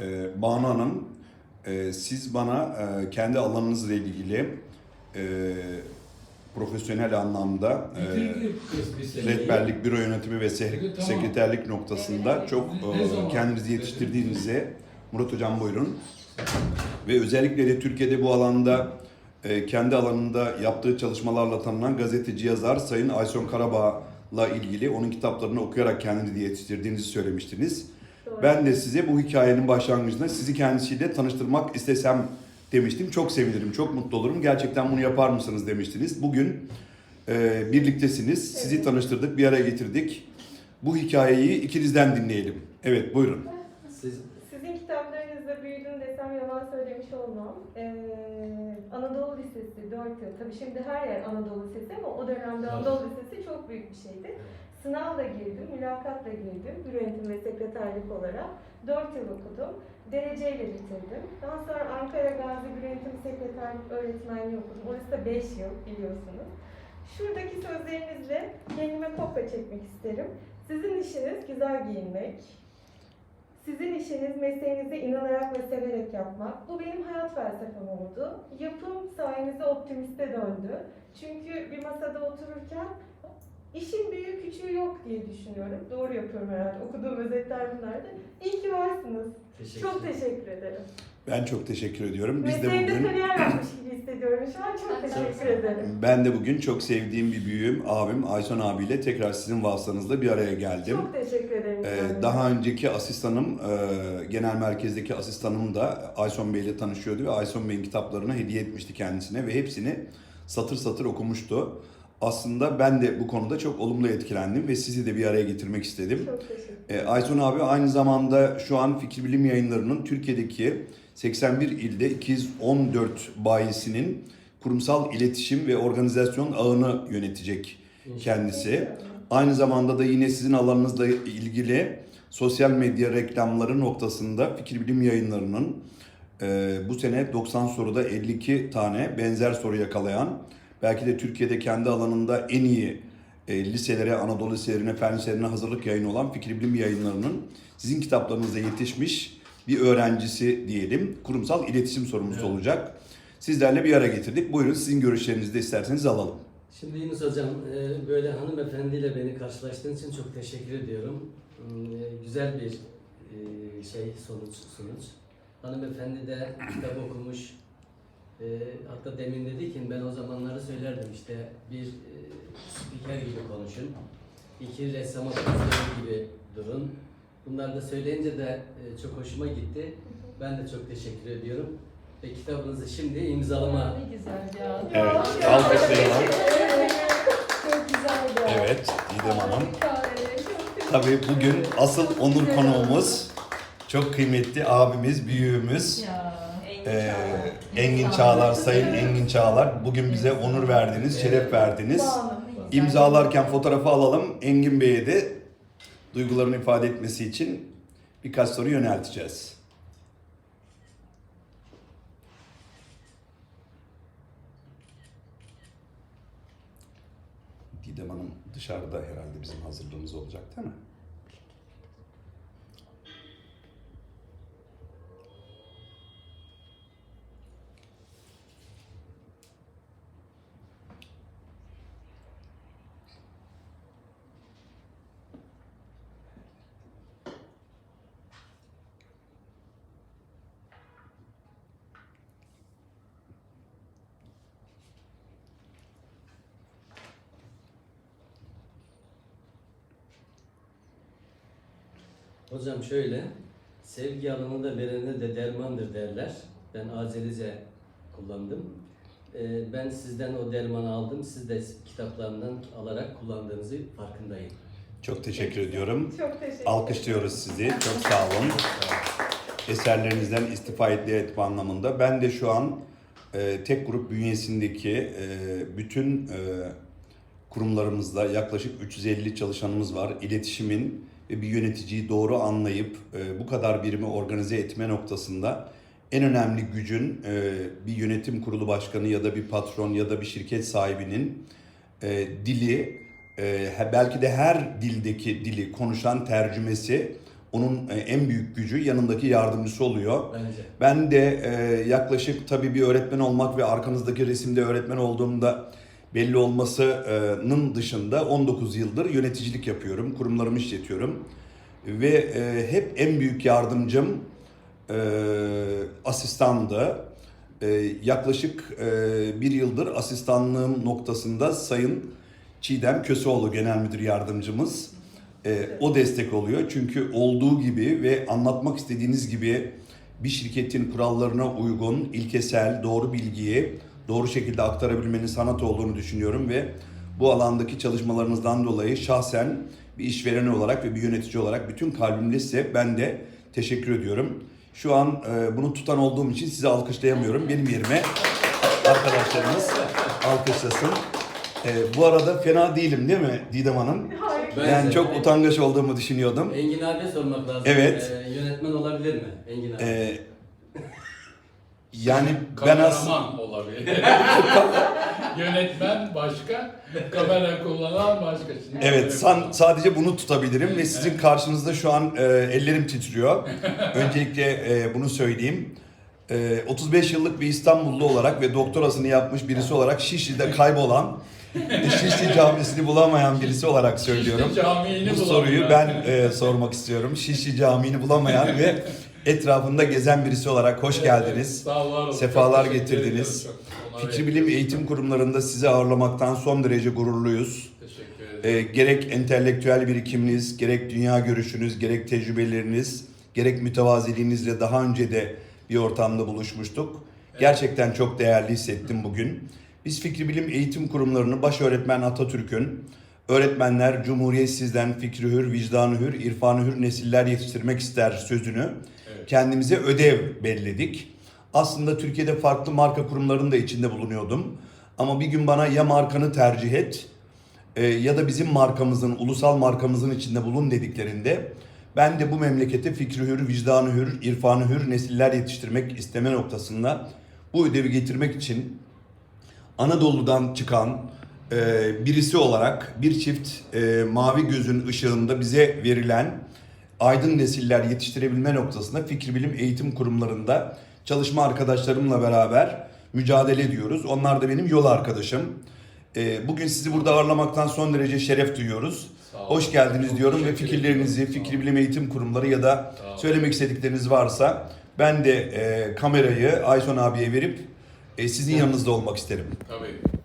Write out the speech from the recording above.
e, Banu Hanım, e, siz bana e, kendi alanınızla ilgili e, profesyonel anlamda e, rehberlik, büro yönetimi ve se- Tamam. sekreterlik noktasında çok e, kendinizi yetiştirdiğinize Murat Hocam buyurun. Ve özellikle de Türkiye'de bu alanda e, kendi alanında yaptığı çalışmalarla tanınan gazeteci yazar Sayın Ayson Karabağ'la ilgili onun kitaplarını okuyarak kendinizi yetiştirdiğinizi söylemiştiniz. Doğru. Ben de size bu hikayenin başlangıcında sizi kendisiyle tanıştırmak istesem demiştim. Çok sevinirim, çok mutlu olurum. Gerçekten bunu yapar mısınız demiştiniz. Bugün e, birliktesiniz. Sizi Evet. tanıştırdık, bir araya getirdik. Bu hikayeyi ikinizden dinleyelim. Evet, buyurun. Siz Sizin kitaplarınızda büyüdüm desem yalan söylemiş olmam. Ee, Anadolu Lisesi 4 yıl. Tabii şimdi her yer Anadolu Lisesi ama o dönemde Anadolu Lisesi çok büyük bir şeydi. Sınavla girdim, mülakatla girdim. Büro yönetimi ve sekreterlik olarak. 4 yıl okudum. Dereceyle bitirdim. Daha sonra Ankara Gazi Büro Yönetimi Sekreterlik Öğretmenliği okudum. Orası da 5 yıl biliyorsunuz. Şuradaki sözlerinizle kendime kopya çekmek isterim. Sizin işiniz güzel giyinmek, sizin işiniz mesleğinize inanarak ve severek yapmak. Bu benim hayat felsefem oldu. Yapım sayenizde optimiste döndü. Çünkü bir masada otururken işin büyüğü küçüğü yok diye düşünüyorum. Doğru yapıyorum herhalde. Okuduğum özetler bunlardı. İyi ki varsınız. teşekkür Çok teşekkür ederim. Ben çok teşekkür ediyorum. Biz de Mesleğimde bugün kariyer yapmış gibi hissediyorum şu an. Çok teşekkür ederim. ben de bugün çok sevdiğim bir büyüğüm, abim Ayson abiyle tekrar sizin vasıtanızla bir araya geldim. Çok teşekkür ederim. Ee, daha önceki asistanım, e, genel merkezdeki asistanım da Ayson Bey ile tanışıyordu ve Ayson Bey'in kitaplarını hediye etmişti kendisine ve hepsini satır satır okumuştu. Aslında ben de bu konuda çok olumlu etkilendim ve sizi de bir araya getirmek istedim. Çok teşekkür E, Ayson abi aynı zamanda şu an Fikir Bilim Yayınları'nın Türkiye'deki 81 ilde 214 bayisinin kurumsal iletişim ve organizasyon ağını yönetecek kendisi. Aynı zamanda da yine sizin alanınızla ilgili sosyal medya reklamları noktasında Fikir Bilim Yayınları'nın e, bu sene 90 soruda 52 tane benzer soru yakalayan, belki de Türkiye'de kendi alanında en iyi e, liselere, Anadolu liselerine, fen liselerine hazırlık yayını olan Fikir Bilim Yayınları'nın sizin kitaplarınıza yetişmiş bir öğrencisi diyelim. Kurumsal iletişim sorumlusu Evet. olacak. Sizlerle bir araya getirdik. Buyurun sizin görüşlerinizi de isterseniz alalım. Şimdi Yunus Hocam, e, böyle hanımefendiyle beni karşılaştığın için çok teşekkür ediyorum. Hmm, e, Güzel bir e, şey sonuç sonuç. Hanımefendi de kitap okumuş. E, Hatta demin dedi ki ben o zamanları söylerdim işte bir e, spiker gibi konuşun. İki ressama benzer gibi durun. Bunları da söyleyince de e, çok hoşuma gitti. Ben de çok teşekkür ediyorum. Ve kitabınızı şimdi imzalama Ne güzel ya. Evet, Ya, alkışlayalım. Çok güzel ya. Evet, Didem Hanım. Harika, çok Tabii bugün asıl onur konuğumuz, çok kıymetli abimiz, büyüğümüz, Ya. Eee, Engin Çağlar, Sayın Engin Çağlar. Bugün bize onur verdiniz, şeref verdiniz. İmzalarken fotoğrafı alalım. Engin Bey'e de duygularını ifade etmesi için birkaç soru yönelteceğiz. Didem Hanım dışarıda herhalde bizim hazırlığımız olacak değil mi? Hocam şöyle, sevgi alanında verene de dermandır derler. Ben Azerice kullandım. Ee, ben sizden o dermanı aldım. Siz de kitaplarından alarak kullandığınızı farkındayım. Çok teşekkür ediyorum. Çok teşekkür Alkışlıyoruz sizi. Çok sağ olun. Eserlerinizden istifa etme anlamında. Ben de şu an e, tek grup bünyesindeki e, bütün e, kurumlarımızda yaklaşık 350 çalışanımız var. İletişimin ve bir yöneticiyi doğru anlayıp e, bu kadar birimi organize etme noktasında en önemli gücün e, bir yönetim kurulu başkanı ya da bir patron ya da bir şirket sahibinin e, dili, e, belki de her dildeki dili konuşan tercümesi, onun e, en büyük gücü yanındaki yardımcısı oluyor. Bence. Ben de e, yaklaşık tabii bir öğretmen olmak ve arkanızdaki resimde öğretmen olduğumda belli olmasının dışında 19 yıldır yöneticilik yapıyorum. Kurumlarımı işletiyorum. Ve e, hep en büyük yardımcım e, asistandı. E, yaklaşık e, bir yıldır asistanlığım noktasında Sayın Çiğdem Köseoğlu Genel Müdür Yardımcımız. O destek oluyor. Çünkü olduğu gibi ve anlatmak istediğiniz gibi bir şirketin kurallarına uygun, ilkesel, doğru bilgiyi doğru şekilde aktarabilmenin sanat olduğunu düşünüyorum ve bu alandaki çalışmalarınızdan dolayı şahsen bir işveren olarak ve bir yönetici olarak bütün kalbimle size ben de teşekkür ediyorum. Şu an e, bunu tutan olduğum için sizi alkışlayamıyorum. Benim yerime arkadaşlarımız alkışlasın. E, bu arada fena değilim değil mi Didem Hanım? Ben- Yani çok utangaç olduğumu düşünüyordum. Engin abiye sormak lazım. Evet. Ee, yönetmen olabilir mi Engin abi? E, yani ben aslında... Kameraman olabilir. Yönetmen başka, kamera kullanan başka. Şimdi Evet, san, sadece bunu tutabilirim ve sizin karşınızda şu an e, ellerim titriyor. Öncelikle e, bunu söyleyeyim. E, 35 yıllık bir İstanbullu olarak ve doktorasını yapmış birisi olarak Şişli'de kaybolan, Şişli Camisi'ni bulamayan birisi olarak söylüyorum. Şişli Camii'ni Bu soruyu ben e, sormak istiyorum. Şişli Camii'ni bulamayan ve etrafında gezen birisi olarak hoş geldiniz. Sağ ol, var olun. Sefalar Çok teşekkür getirdiniz. ediyorum, çok. Ona Fikri. Bilim Eğitim Kurumlarında sizi ağırlamaktan son derece gururluyuz. Teşekkür ederim. E, gerek entelektüel birikiminiz, gerek dünya görüşünüz, gerek tecrübeleriniz, gerek mütevaziliğinizle daha önce de bir ortamda buluşmuştuk. Gerçekten çok değerli hissettim bugün. Biz Fikri Bilim Eğitim Kurumlarını baş öğretmen Atatürk'ün öğretmenler Cumhuriyet sizden fikri hür, vicdanı hür, irfanı hür nesiller yetiştirmek ister sözünü. Kendimize ödev belledik. Aslında Türkiye'de farklı marka kurumlarının da içinde bulunuyordum. Ama bir gün bana ya markanı tercih et e, ya da bizim markamızın, ulusal markamızın içinde bulun dediklerinde ben de bu memlekete fikri hür, vicdanı hür, irfanı hür nesiller yetiştirmek isteme noktasında bu ödevi getirmek için Anadolu'dan çıkan e, birisi olarak bir çift e, mavi gözün ışığında bize verilen aydın nesiller yetiştirebilme noktasında fikir bilim eğitim kurumlarında çalışma arkadaşlarımla beraber mücadele ediyoruz. Onlar da benim yol arkadaşım. E, bugün sizi burada ağırlamaktan son derece şeref duyuyoruz. Hoş geldiniz Çok diyorum ve fikirlerinizi, fikir bilim eğitim kurumları ya da söylemek istedikleriniz varsa ben de e, kamerayı Ayson abiye verip e, sizin yanınızda olmak isterim. Tabii.